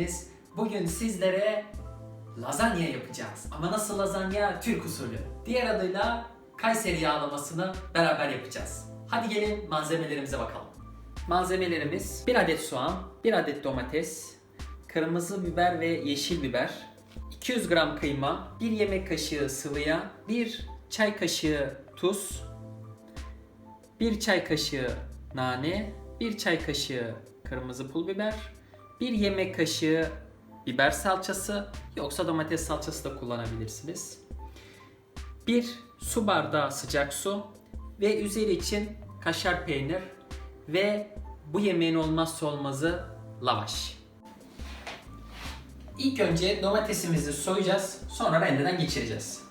geldiniz. Bugün sizlere lazanya yapacağız. Ama nasıl lazanya? Türk usulü. Diğer adıyla Kayseri yağlamasını beraber yapacağız. Hadi gelin malzemelerimize bakalım. Malzemelerimiz 1 adet soğan, 1 adet domates, kırmızı biber ve yeşil biber, 200 gram kıyma, 1 yemek kaşığı sıvı yağ, 1 çay kaşığı tuz, 1 çay kaşığı nane, 1 çay kaşığı kırmızı pul biber, 1 yemek kaşığı biber salçası yoksa domates salçası da kullanabilirsiniz. 1 su bardağı sıcak su ve üzeri için kaşar peynir ve bu yemeğin olmazsa olmazı lavaş. İlk önce domatesimizi soyacağız, sonra rendeden geçireceğiz.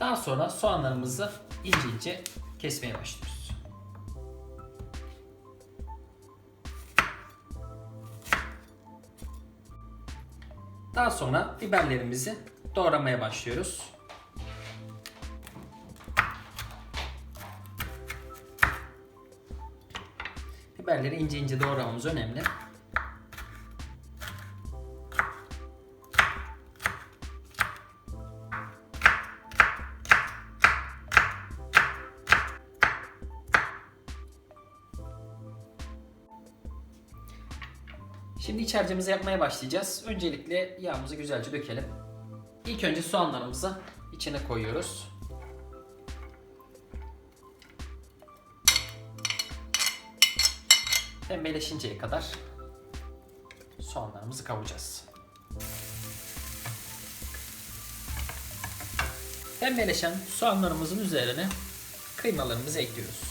Daha sonra soğanlarımızı ince ince kesmeye başlıyoruz. Daha sonra biberlerimizi doğramaya başlıyoruz. Biberleri ince ince doğramamız önemli. Şimdi iç harcımızı yapmaya başlayacağız. Öncelikle yağımızı güzelce dökelim. İlk önce soğanlarımızı içine koyuyoruz. Pembeleşinceye kadar soğanlarımızı kavuracağız. Pembeleşen soğanlarımızın üzerine kıymalarımızı ekliyoruz.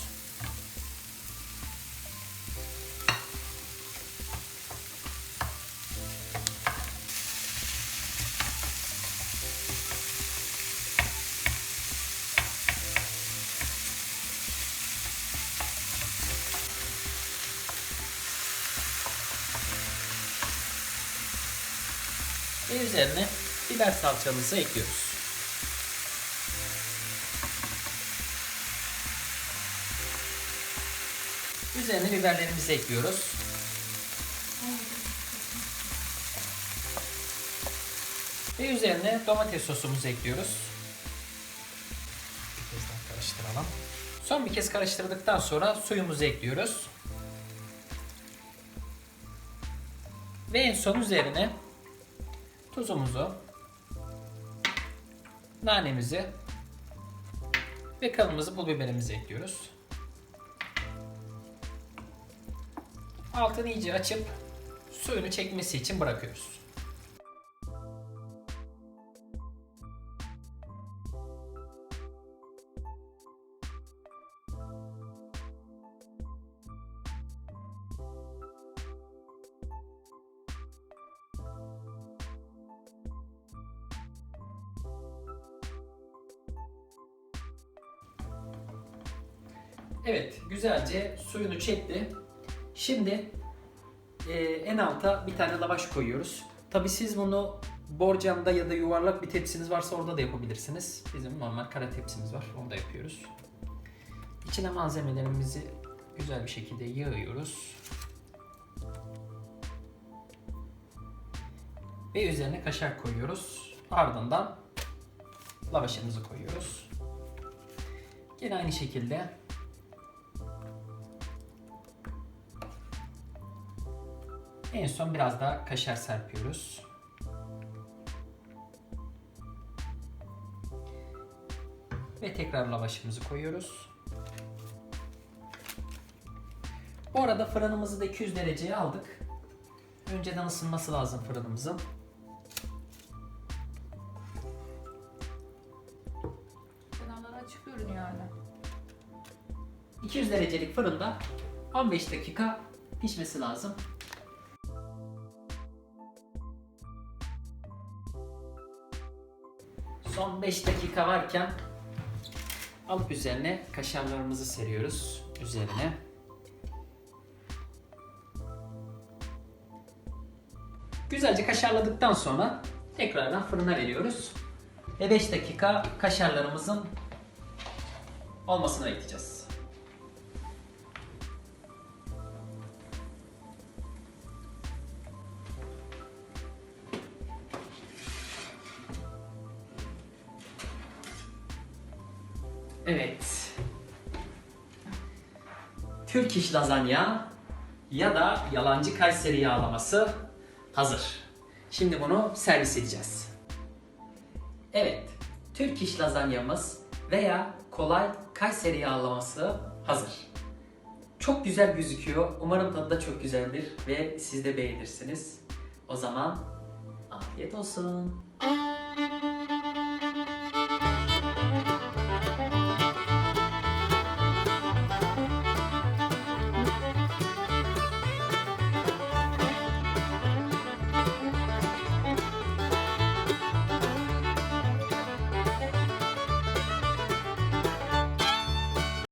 Ve üzerine biber salçamızı ekliyoruz. Üzerine biberlerimizi ekliyoruz. Ve üzerine domates sosumuzu ekliyoruz. Bir kez daha karıştıralım. Son bir kez karıştırdıktan sonra suyumuzu ekliyoruz. Ve en son üzerine tuzumuzu, nanemizi ve kavunumuzu pul biberimizi ekliyoruz. Altını iyice açıp suyunu çekmesi için bırakıyoruz. Evet, güzelce suyunu çekti. Şimdi e, en alta bir tane lavaş koyuyoruz. Tabi siz bunu borcamda ya da yuvarlak bir tepsiniz varsa orada da yapabilirsiniz. Bizim normal kara tepsimiz var, orada yapıyoruz. İçine malzemelerimizi güzel bir şekilde yığıyoruz. Ve üzerine kaşar koyuyoruz. Ardından lavaşımızı koyuyoruz. Yine aynı şekilde En son biraz daha kaşar serpiyoruz. Ve tekrar lavaşımızı koyuyoruz. Bu arada fırınımızı da 200 dereceye aldık. Önceden ısınması lazım fırınımızın. Kenarları açık görünüyor hala. 200 derecelik fırında 15 dakika pişmesi lazım. Son 5 dakika varken alıp üzerine kaşarlarımızı seriyoruz üzerine. Güzelce kaşarladıktan sonra Tekrardan fırına veriyoruz. Ve 5 dakika kaşarlarımızın olmasını bekleyeceğiz. Evet. Türk lazanya ya da yalancı Kayseri yağlaması hazır. Şimdi bunu servis edeceğiz. Evet, Türk lazanyamız veya kolay Kayseri yağlaması hazır. Çok güzel gözüküyor. Umarım tadı da çok güzeldir ve siz de beğenirsiniz. O zaman afiyet olsun.